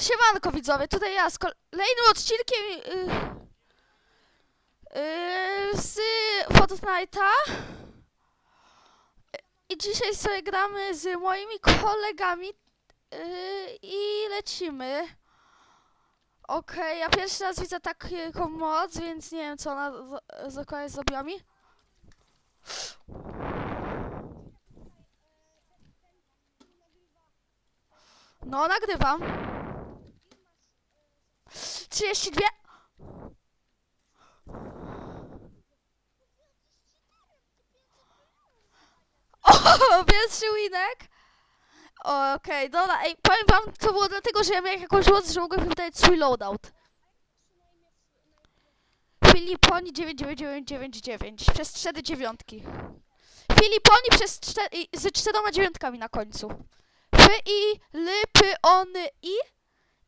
Siemanko widzowie, tutaj ja z kolejnym odcinkiem yy, yy, z Fortnite'a. I dzisiaj sobie gramy z moimi kolegami yy, i lecimy. Okej, ja pierwszy raz widzę taką moc, więc nie wiem co ona z- dokładnie zrobiła mi. No, nagrywam. 32. O, pierwszy winek. Okej, dobra, ej, powiem wam, to było dlatego, że ja miałem jakąś moc, że mogłem wybrać swój loadout. Filiponi 99999 przez 4 dziewiątki. Filiponi przez 4, z czteroma dziewiątkami na końcu. F, I, L, P, O, N, I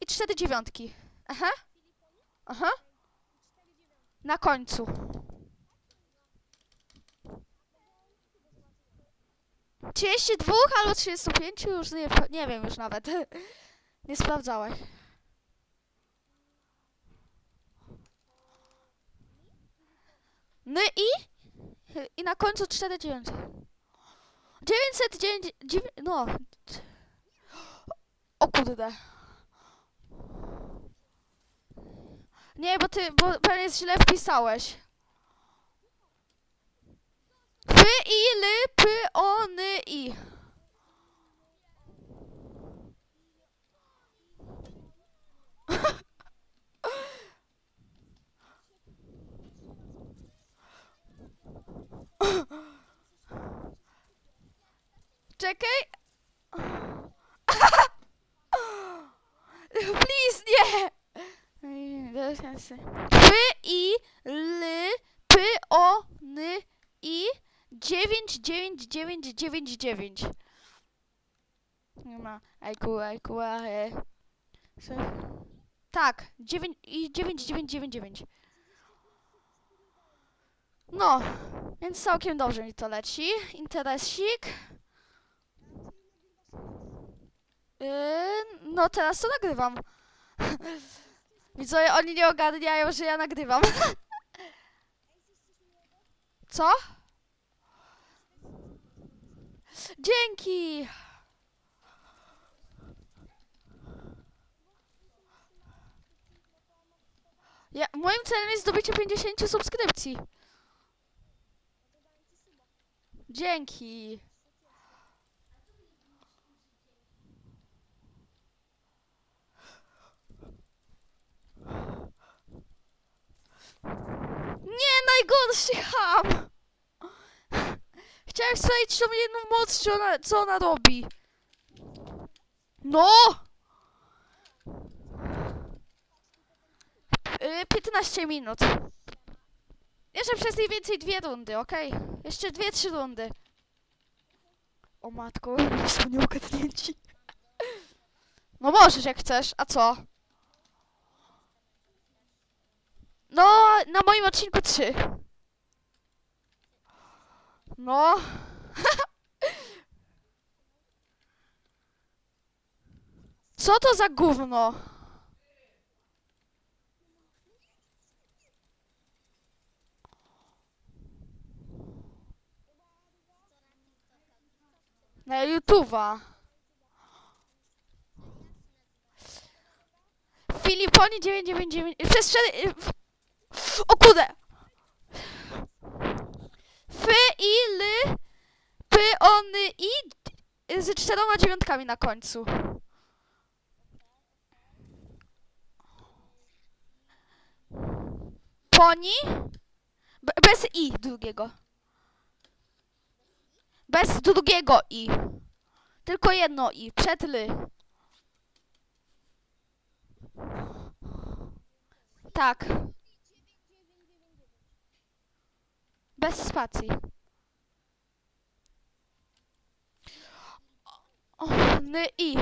i cztery dziewiątki. Aha. Aha. Na końcu. Trzydzieści dwóch albo trzydziestu pięciu już nie, nie wiem już nawet. Nie sprawdzałeś. N i i na końcu cztery dziewiątki. 909, dziewię- no. O kurde. Nie, bo ty, bo pewnie źle wpisałeś. F, I, L, P, O, I. Czekaj. Please, nie! F, I, L, P, O, N, I, 99999. Nie ma. Ajku, ajku, ahe. Tak, 9 i 9999. No, więc całkiem dobrze mi to leci. Interesik. Yy, no teraz to nagrywam. Widzowie, oni nie ogarniają, że ja nagrywam. Co? Dzięki! Ja, moim celem jest zdobycie 50 subskrypcji. Dzięki. Nie, najgorszy ham! Chciałem sprawdzić tą jedną moc, co ona, co ona robi. No! Yy, 15 minut. Jeszcze przez mniej więcej dwie rundy, okej? Jeszcze dwie, trzy rundy. O matko, są nieogarnięci. No możesz jak chcesz, a co? No, na moim odcinku 3. No. Co to za gówno? Na YouTube'a. Filiponi 999 przez 4 O kurde! F, I, L, P, I z czteroma dziewiątkami na końcu. Poni? Be- bez I drugiego. Bez drugiego I. Tylko jedno I. Przed L. Tak. Bez spacji. Ny i.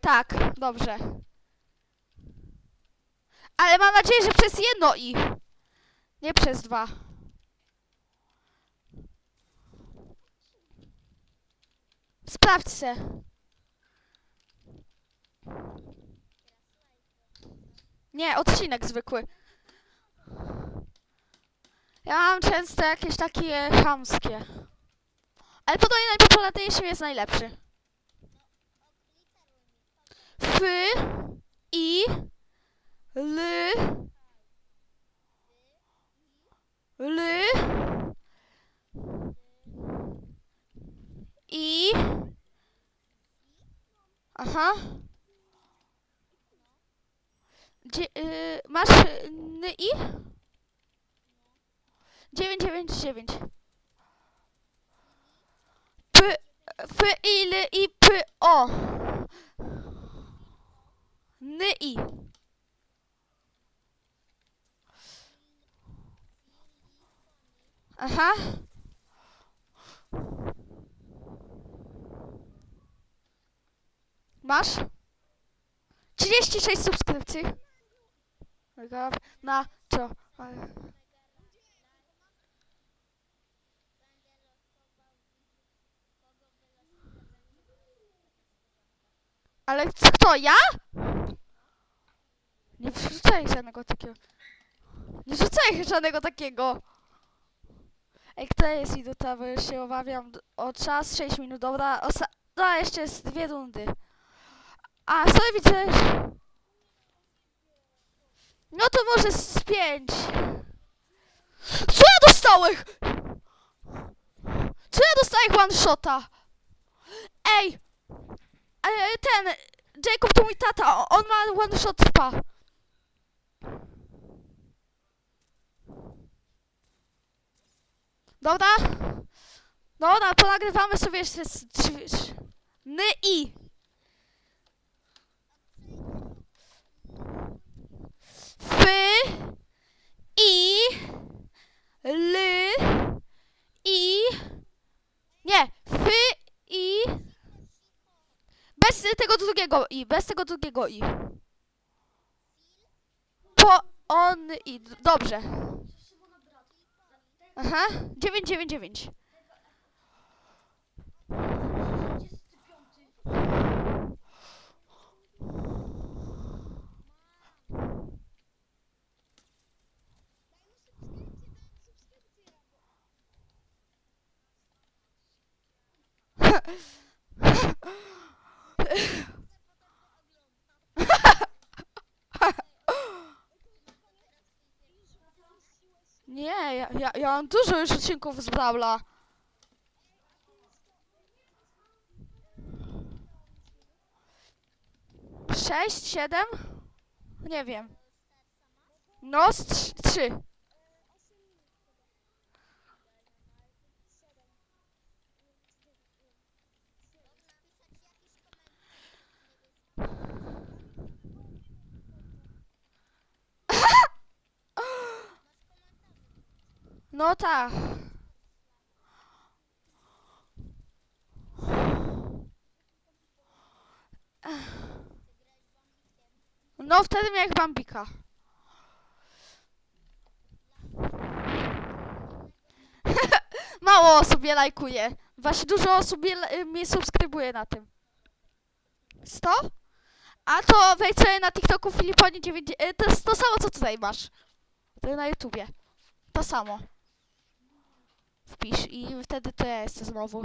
Tak, dobrze. Ale mam nadzieję, że przez jedno i. Nie przez dwa. Sprawdź se. Nie, odcinek zwykły. Ja mam często jakieś takie chamskie. Ale podobnie najpopularniejszy jest najlepszy. F, I, L, L, I, aha. Dzie, y, masz y, N, I? 999. P, F, I, L, I, P, O. N, I. Aha. Masz? 36 subskrypcji. Mega- Na co? Ale- Ale c- kto, ja? Nie wrzucaj żadnego takiego. Nie wrzucaj żadnego takiego. Ej, kto jest idiota, bo już się obawiam o czas, 6 minut, dobra, osta- no jeszcze jest dwie rundy. A, sobie widzę. No to może z pięć. Co ja dostałem? Co ja dostałem one shota? Ej! E, ten, Jacob to mój tata, on ma one shot spa. Dobra? Dobra, ponagrywamy sobie jeszcze trzy... Ny i. F, I, L, I, nie, F, I, bez tego drugiego I, bez tego drugiego I. Po, on, I, dobrze. Aha, 999. Nie, ja, ja, ja mam dużo już odcinków z Brawla. Sześć, siedem? Nie wiem. No, trzy. No tak. No wtedy miałem Bambika. Mało osób je lajkuje. Właśnie dużo osób je, y, mnie subskrybuje na tym. 100? A to wejdź sobie na TikToku Filiponie 9. y, To jest to samo co tutaj masz. To na YouTubie. To samo. Wpisz i wtedy to ja jestem znowu.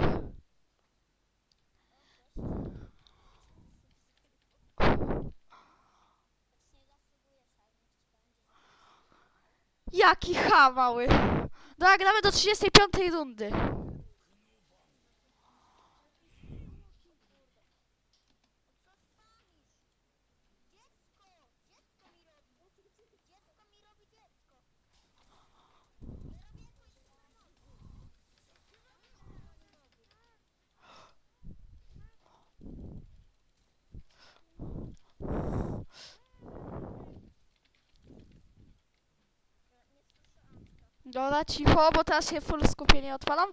Jaki ha mały. Dobra, gramy do 35 rundy. Dobra, cicho, bo teraz się full skupienie odpalam.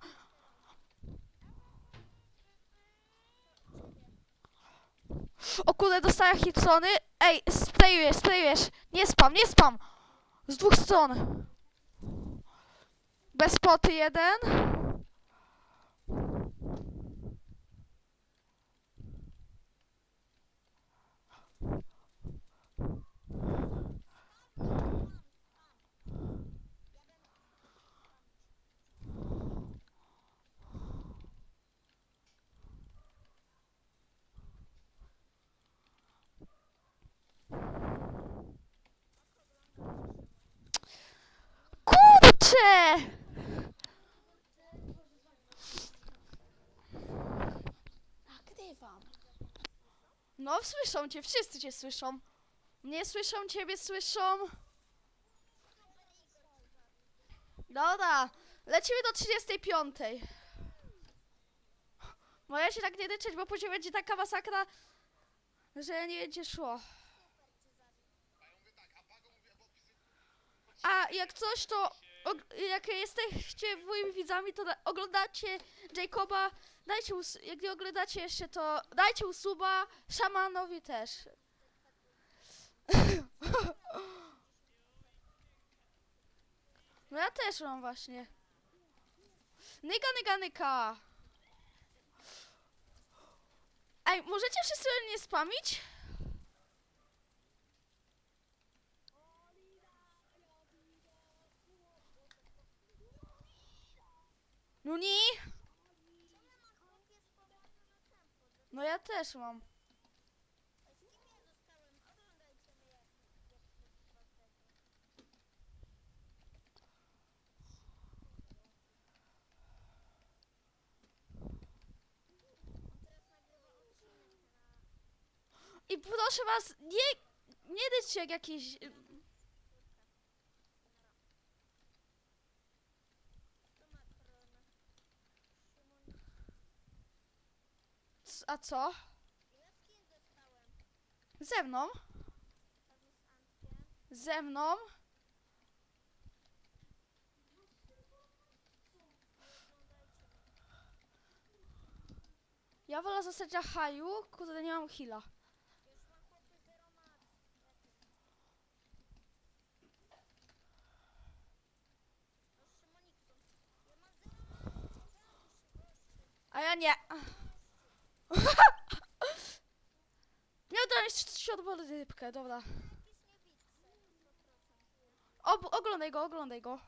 O kurde, dostałem hitsony. Ej, sprayujesz, sprayujesz. Nie spam, nie spam. Z dwóch stron. Bez poty jeden. Boże! Nagrywam. No, słyszą cię, wszyscy cię słyszą. Nie słyszą ciebie, słyszą. Dobra, lecimy do 35. Moja się tak nie ryczeć, bo później będzie taka masakra, że nie będzie szło. A jak coś, to jak jesteście moimi widzami, to oglądacie Jacoba, dajcie us- jak nie oglądacie jeszcze, to dajcie usuba, szamanowi też. No ja też mam właśnie. Nyga, nyga, nyka. Ej, możecie wszyscy mnie spamić? Nuni? No ja też mam. I proszę was, nie, nie dajcie jak jakieś... A co? Ze mną? Ze mną? Ja wolę zostać na haju, kurde nie mam heala. A ja nie. Nie udało się odwody rybkę, dobra. Ob oglądaj go, oglądaj go.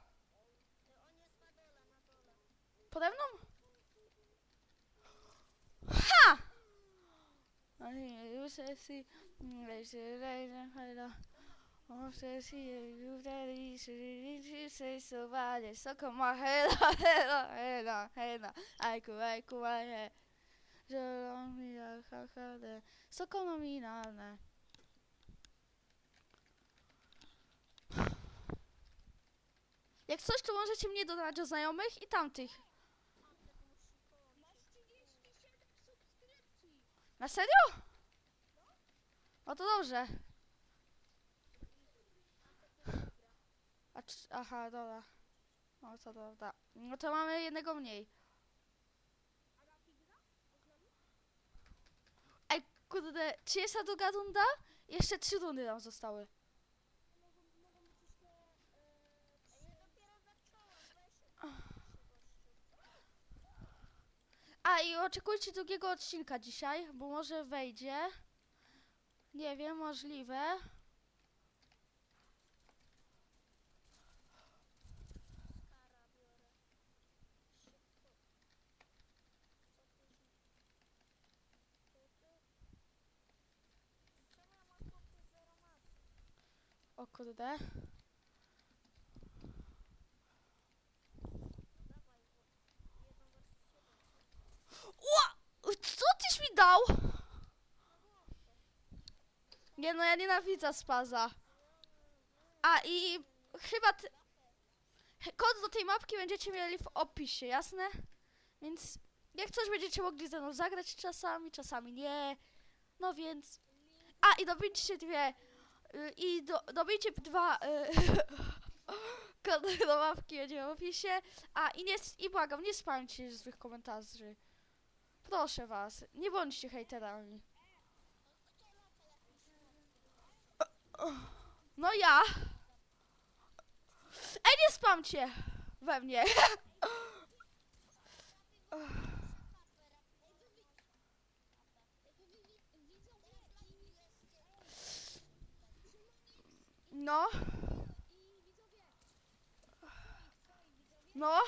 Pode mną? Ha! Ajku, Ha, de. Soko nominalne. Jak coś, to możecie mnie dodać do znajomych i tamtych. Na serio? O to dobrze. A aha, dobra. No to dobra. No to mamy jednego mniej. Ej, kurde, czy jest ta druga runda? Jeszcze trzy rundy nam zostały. A i oczekujcie drugiego odcinka dzisiaj, bo może wejdzie. Nie wiem, możliwe. O kurde. Ła! Co tyś mi dał? Nie no, ja nienawidzę spaza. A i chyba ty... kod do tej mapki będziecie mieli w opisie, jasne? Więc jak coś będziecie mogli ze mną zagrać czasami, czasami nie. No więc... A i dobijcie dwie... I do, dobijcie dwa... y, Kody do mapki będzie w opisie. A i nie... I błagam, nie spamcie złych komentarzy. Proszę was, nie bądźcie hejterami. No ja. Ej, nie spamcie we mnie. No. No.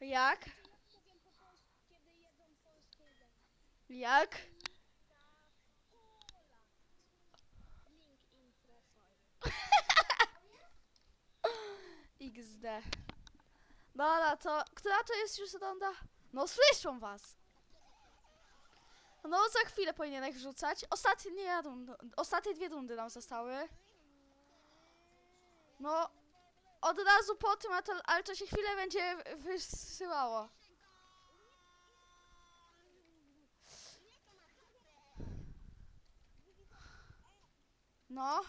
Jak? Jak? XD. Dobra, to która to jest już runda? No słyszą was! No za chwilę powinienek wrzucać. Ostatnie, ostatnie dwie rundy nam zostały. No, od razu po tym, a to, ale to się chwilę będzie wysyłało. No.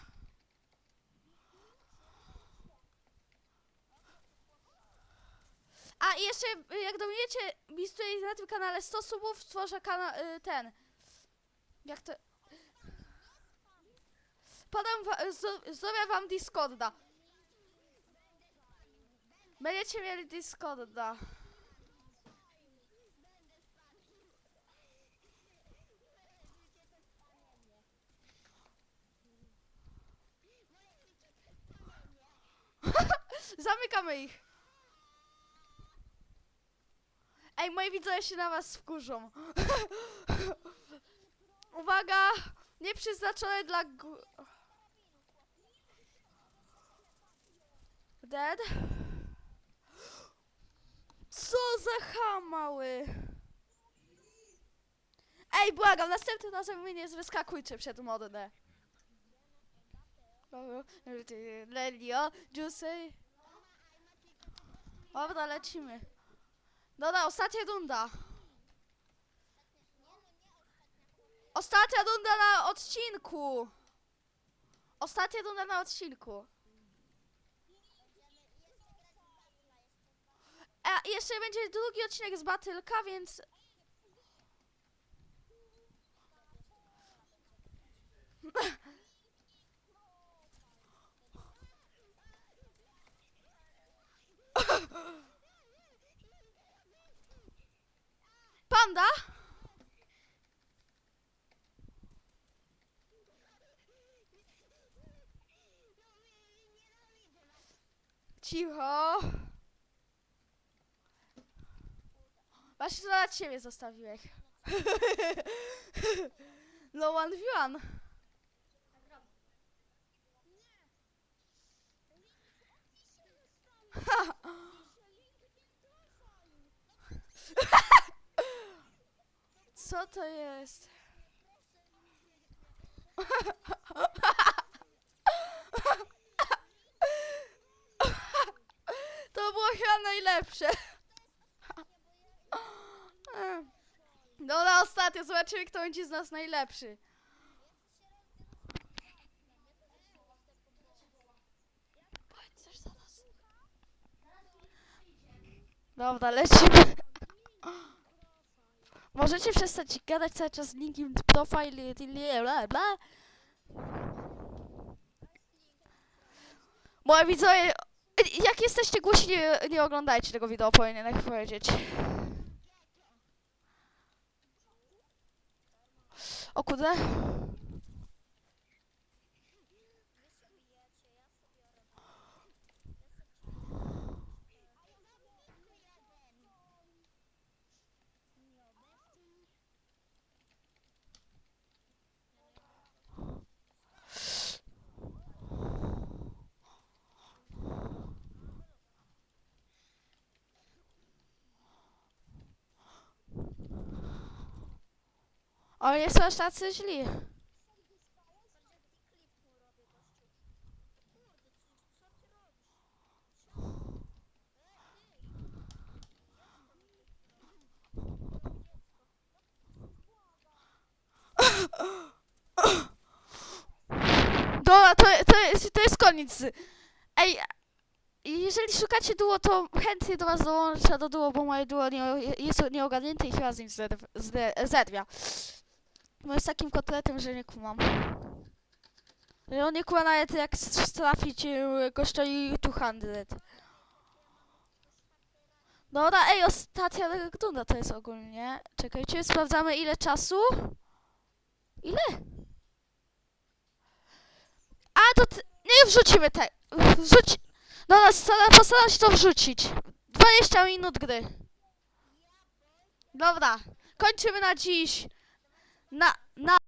A i jeszcze, y, jak dominujecie mi tutaj na tym kanale 100 subów, stworzę kanał, ten, jak to... Podam, wa- zro- zrobię wam Discorda. Będziecie mieli Discorda. Zamykamy ich. Ej, moi widzowie się na was wkurzą. Uwaga! Nieprzeznaczone dla... Dead? Co za hamały! Ej, błagam, następnym razem mnie nie wyskakujcie przed modne. Lelio, Juicy. Dobra, lecimy. Dobra, ostatnia runda. Ostatnia runda na odcinku. Ostatnia runda na odcinku. A jeszcze będzie drugi odcinek z Batylka, więc... Panda? Cicho. Właśnie to dla ciebie zostawiłeś. No one v one. Co to jest? To było chyba najlepsze. Dobra, ostatnio zobaczymy, kto będzie z nas najlepszy. Dobra, lecimy. Możecie przestać gadać cały czas linkiem profile, bla bla. Moi widzowie, jak jesteście głusi, nie, oglądajcie tego wideo, powinienem powiedzieć. O kurde. Oni są tacy źli. Dobra, to, to, jest, to jest koniec. Ej, jeżeli szukacie duo, to chętnie do was dołączę do duo, bo moje duo nie, jest nieogarnięte i chyba z nim zerwia. Bo jest takim kotletem, że nie kumam. Że on nie kuma nawet jak s- trafić e, gościowi 200. Dobra, ej, ostatnia runda to jest ogólnie. Czekajcie, sprawdzamy ile czasu. Ile? A, to nie wrzucimy te. Wrzuć. Dobra, staram, postaram się to wrzucić. 20 minut gry. Dobra, kończymy na dziś. Na, na.